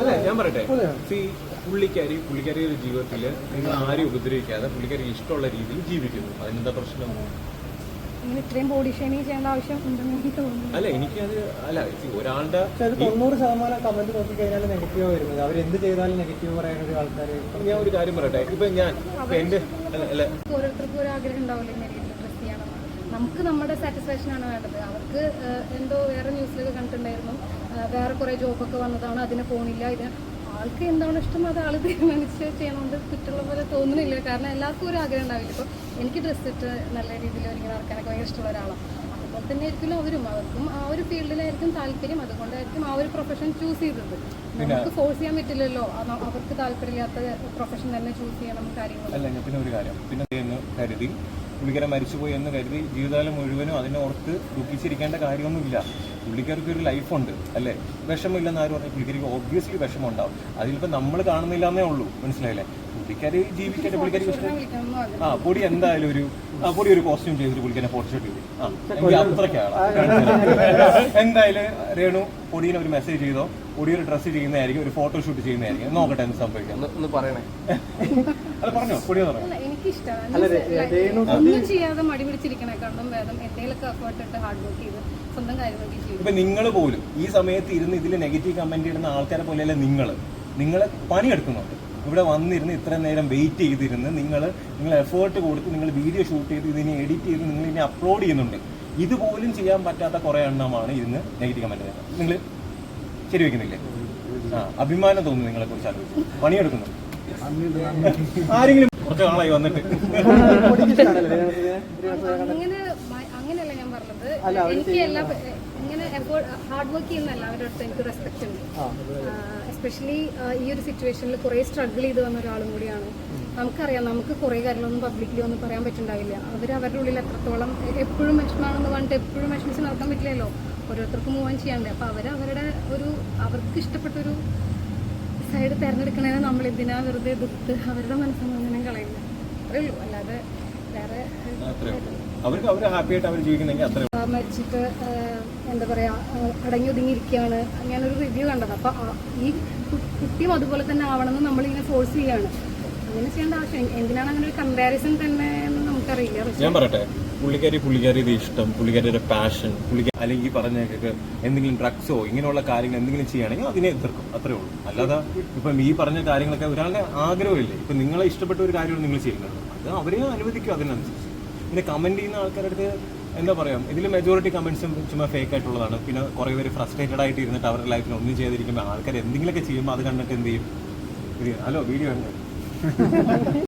അല്ല ഞാൻ പറയട്ടെ. സി പുള്ളിക്കാരി പുള്ളിക്കാരിയുടെ ജീവിതത്തിൽ നിങ്ങൾ ആരും ഉപദ്രവിക്കാതെ പുള്ളിക്കാരി ഇഷ്ടമുള്ള രീതിയിൽ ജീവിക്കുന്നു. അതിനെന്താ പ്രശ്നം? അല്ല ഇത്രയും ബോഡി ഷേമിങ് ചെയ്യേണ്ട ആവശ്യം ഉണ്ടെന്ന് എനിക്ക് അത് അല്ല എനിക്കത് അല്ല see, ഒരാളുടെ തൊണ്ണൂറ് ശതമാനം കമന്റ് നോക്കിക്കഴിഞ്ഞാൽ നെഗറ്റീവ് വരുന്നത്. അവർ എന്ത് ചെയ്താലും നെഗറ്റീവ് പറയാൻ ഒരു ആൾക്കാർ ഞാൻ ഒരു കാര്യം പറയട്ടെ. ഇപ്പൊ ഞാൻ എന്റെ അല്ല ഓരോരുത്തർക്കും ഒരു ആഗ്രഹം ഉണ്ടാവില്ല നമുക്ക് നമ്മുടെ സാറ്റിസ്ഫാക്ഷൻ ആണ് വേണ്ടത്. അവർക്ക് എന്തോ വേറെ ന്യൂസിലൊക്കെ കണ്ടിട്ടുണ്ടായിരുന്നു. വേറെ കുറേ ജോബൊക്കെ വന്നതാണ് അതിന് പോണില്ല ഇതിന്. ആൾക്ക് എന്താണ് ഇഷ്ടം? അത് ആൾ തീരുമാനിച്ച് ചെയ്യണമെന്ന് കുറ്റുള്ള പോലെ തോന്നുന്നില്ല. കാരണം എല്ലാവർക്കും ഒരു ആഗ്രഹം ഉണ്ടാവില്ല. ഇപ്പോൾ എനിക്ക് ഡ്രസ്സ് ഇട്ട് നല്ല രീതിയിൽ ഒരുങ്ങി നടക്കാനൊക്കെ ഭയങ്കര ഇഷ്ടമുള്ള ഒരാളാണ് അതുപോലെ തന്നെ ആയിരിക്കും അവരും. അവർക്കും ആ ഒരു ഫീൽഡിലായിരിക്കും താല്പര്യം. അതുകൊണ്ടായിരിക്കും ആ ഒരു പ്രൊഫഷൻ ചൂസ് ചെയ്തത്. നമുക്ക് ഫോഴ്സ് ചെയ്യാൻ പറ്റില്ലല്ലോ. അവർക്ക് താല്പര്യമില്ലാത്ത പ്രൊഫഷൻ തന്നെ ചൂസ് ചെയ്യണം കാര്യങ്ങൾ പിന്നെ ഒരു കാര്യം. പിന്നെ കരുതി. പുള്ളിക്കാരെ മരിച്ചുപോയി എന്ന് കരുതി ജീവിതകാലം മുഴുവനും അതിനെ ഓർത്ത് ദുഃഖിച്ചിരിക്കേണ്ട കാര്യമൊന്നുമില്ല. പുള്ളിക്കാർക്ക് ഒരു ലൈഫുണ്ട് അല്ലേ? വിഷമില്ലെന്ന് ആരും പറഞ്ഞു പുള്ളിക്കാരിക്ക് ഓബ്വിയസ്ലി വിഷമം ഉണ്ടാവും അതിലിപ്പോൾ നമ്മൾ കാണുന്നില്ല എന്നേ ഉള്ളൂ. മനസ്സിലായില്ലേ? പുള്ളിക്കാരി ജീവിക്കട്ടെ പുള്ളിക്കാർ ഇഷ്ടം ആ പൊടി എന്തായാലും ഒരു ആ പൊടി ഒരു കോസ്റ്റ്യൂം ചെയ്തിട്ട് പുള്ളിക്കാരെ ഫോട്ടോഷൂട്ട് ചെയ്തു. ആ എനിക്ക് അത്രയ്ക്കാണ് എന്തായാലും രേണു പൊടിയിനെ ഒരു മെസ്സേജ് ചെയ്തോ? പൊടി ഒരു ഡ്രസ്സ് ചെയ്യുന്നതായിരിക്കും ഒരു ഫോട്ടോഷൂട്ട് ചെയ്യുന്നതായിരിക്കും. നോക്കട്ടെ എന്ത് സംഭവിക്കാം. ഒന്ന് പറയണേ. അത് പറഞ്ഞോ. പൊടിയെന്ന് പറഞ്ഞു എനിക്കിഷ്ടമാണ് ഒന്നും ചെയ്യാതെ മടി പിടിച്ചിരിക്കണേക്കാളും ഭേദം എന്തെങ്കിലുമൊക്കെ എഫേർട്ട് ഇട്ട് ഹാർഡ് വർക്ക് ചെയ്ത് സ്വന്തം കാര്യം നോക്കി ചെയ്യും ഇപ്പൊ നിങ്ങൾ പോലും ഈ സമയത്ത് ഇരുന്ന് ഇതിൽ നെഗറ്റീവ് കമന്റ് ഇടുന്ന ആൾക്കാരെ പോലെയല്ല നിങ്ങൾ നിങ്ങൾ പണിയെടുക്കുന്നുണ്ട്. ഇവിടെ വന്നിരുന്ന് ഇത്ര നേരം വെയിറ്റ് ചെയ്തിരുന്ന് നിങ്ങൾ നിങ്ങൾ എഫേർട്ട് കൊടുത്ത് നിങ്ങൾ വീഡിയോ ഷൂട്ട് ചെയ്ത് ഇതിനെ എഡിറ്റ് ചെയ്ത് നിങ്ങൾ ഇതിനെ അപ്ലോഡ് ചെയ്യുന്നുണ്ട്. ഇതുപോലും ചെയ്യാൻ പറ്റാത്ത കുറേ എണ്ണമാണ് ഇന്ന് നെഗറ്റീവ് കമന്റ് നിങ്ങൾ ശരി വയ്ക്കുന്നില്ലേ ആ അഭിമാനം തോന്നുന്നു നിങ്ങളെ കുറിച്ച് ആലോചിച്ച്. പണിയെടുക്കുന്നു ആരെങ്കിലും കുറച്ച് നാളായി വന്നിട്ട്. അങ്ങനെ അങ്ങനെയല്ല ഞാൻ പറഞ്ഞത്. എനിക്ക് എല്ലാ ഇങ്ങനെ ഹാർഡ് വർക്ക് ചെയ്യുന്ന എല്ലാവരുടെ അടുത്ത് എനിക്ക് റെസ്പെക്ട് ഉണ്ട്. എസ്പെഷ്യലി ഈ ഒരു സിറ്റുവേഷനിൽ കുറേ സ്ട്രഗിൾ ചെയ്ത് വന്ന ഒരാളും കൂടിയാണ്. നമുക്കറിയാം നമുക്ക് കുറെ കാര്യങ്ങളൊന്നും പബ്ലിക്കലി ഒന്നും പറയാൻ പറ്റുണ്ടാവില്ല. അവർ അവരുടെ ഉള്ളിൽ എത്രത്തോളം എപ്പോഴും വിഷമാണെന്ന് പറഞ്ഞിട്ട് എപ്പോഴും വിഷമിച്ച് നടക്കാൻ പറ്റില്ലല്ലോ. ഓരോരുത്തർക്കും മൂവ് ഓൺ ചെയ്യണ്ടേ. അപ്പോൾ അവർ അവരുടെ ഒരു അവർക്ക് ഇഷ്ടപ്പെട്ടൊരു സൈഡ് തിരഞ്ഞെടുക്കണേ നമ്മൾ ഇതിനാ വെറുതെ ദുഃഖത്ത് അവരുടെ മനസ്സമാധാനം കളയില്ല. അത്രേ ഉള്ളൂ. അല്ലാതെ വേറെ അത്രേ ഉള്ളൂ. അവർക്ക് അവർ ഹാപ്പി ആയിട്ട് അവർ ജീവിക്കുന്നെങ്കിൽ അത്രേ ആ, മരിച്ചിട്ട് എന്താ പറയാ അടങ്ങി ഒതുങ്ങിയിരിക്കുകയാണ് ഞാനൊരു റിവ്യൂ കണ്ടത്. അപ്പൊ ഈ കുട്ടിയും അതുപോലെ തന്നെ ആവണമെന്ന് നമ്മളിങ്ങനെ ഫോഴ്സ് ചെയ്യാണ്. അങ്ങനെ ചെയ്യേണ്ട ആവശ്യം എന്തിനാണ് അങ്ങനെ ഒരു കമ്പാരിസൺ തന്നെ എന്ന് നമുക്കറിയില്ല. പക്ഷെ ഞാൻ പറയട്ടെ? പുള്ളിക്കാരി പുള്ളിക്കാരിയുടെ ഇഷ്ടം പുള്ളിക്കാരിയുടെ പാഷൻ പുള്ളിക്കാരി അല്ലെങ്കിൽ ഈ പറഞ്ഞ എന്തെങ്കിലും ഡ്രഗ്സോ ഇങ്ങനെയുള്ള കാര്യങ്ങൾ എന്തെങ്കിലും ചെയ്യുകയാണെങ്കിൽ അതിനെ എതിർക്കും അത്രേ ഉള്ളൂ. അല്ലാതെ ഇപ്പം ഈ പറഞ്ഞ കാര്യങ്ങളൊക്കെ ഒരാളുടെ ആഗ്രഹമില്ലേ ഇപ്പം നിങ്ങളെ ഇഷ്ടപ്പെട്ട ഒരു കാര്യമാണ് നിങ്ങൾ ചെയ്യുന്നത്. അത് അവരെ അനുവദിക്കും അതിനനുസരിച്ച്. പിന്നെ കമന്റ് ചെയ്യുന്ന ആൾക്കാരുടെ എന്താ പറയുക ഇതിൽ മെജോറിറ്റി കമൻസും ചുമ്മാ ഫേക്ക് ആയിട്ടുള്ളതാണ്. പിന്നെ കുറേ പേര് ഫ്രസ്ട്രേറ്റഡ് ആയിട്ട് ഇരുന്നിട്ട് അവരുടെ ലൈഫിൽ ഒന്നും ചെയ്തിരിക്കുമ്പോൾ ആൾക്കാർ എന്തെങ്കിലുമൊക്കെ ചെയ്യുമ്പോൾ അത് കണ്ടിട്ട് എന്ത് ചെയ്യും? ഹലോ വീഡിയോ ഉണ്ട്